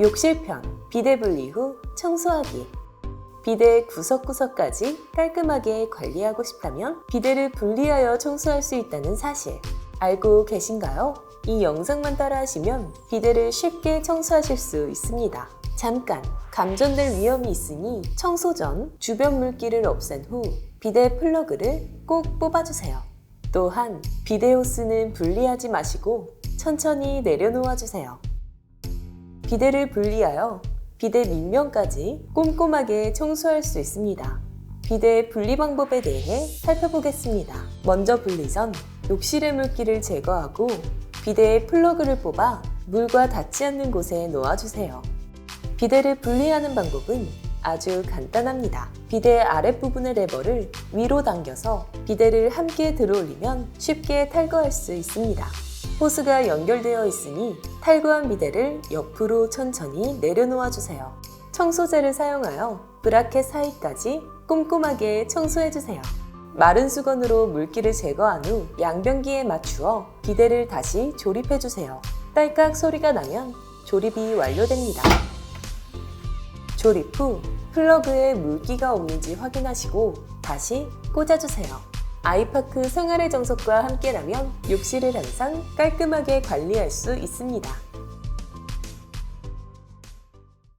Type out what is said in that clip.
욕실편, 비데 분리 후 청소하기. 비데 구석구석까지 깔끔하게 관리하고 싶다면 비데를 분리하여 청소할 수 있다는 사실 알고 계신가요? 이 영상만 따라하시면 비데를 쉽게 청소하실 수 있습니다. 잠깐 감전될 위험이 있으니 청소 전 주변 물기를 없앤 후 비데 플러그를 꼭 뽑아주세요. 또한 비데 호스는 분리하지 마시고 천천히 내려놓아 주세요. 비데를 분리하여 비데 밑면까지 꼼꼼하게 청소할 수 있습니다. 비데 분리 방법에 대해 살펴보겠습니다. 먼저 분리 전 욕실의 물기를 제거하고 비데의 플러그를 뽑아 물과 닿지 않는 곳에 놓아주세요. 비데를 분리하는 방법은 아주 간단합니다. 비데 아랫부분의 레버를 위로 당겨서 비데를 함께 들어 올리면 쉽게 탈거할 수 있습니다. 호스가 연결되어 있으니 탈거한 비데를 옆으로 천천히 내려놓아 주세요. 청소제를 사용하여 브라켓 사이까지 꼼꼼하게 청소해 주세요. 마른 수건으로 물기를 제거한 후 양변기에 맞추어 비데를 다시 조립해 주세요. 딸깍 소리가 나면 조립이 완료됩니다. 조립 후 플러그에 물기가 없는지 확인하시고 다시 꽂아주세요. 아이파크 생활의 정석과 함께라면 욕실을 항상 깔끔하게 관리할 수 있습니다.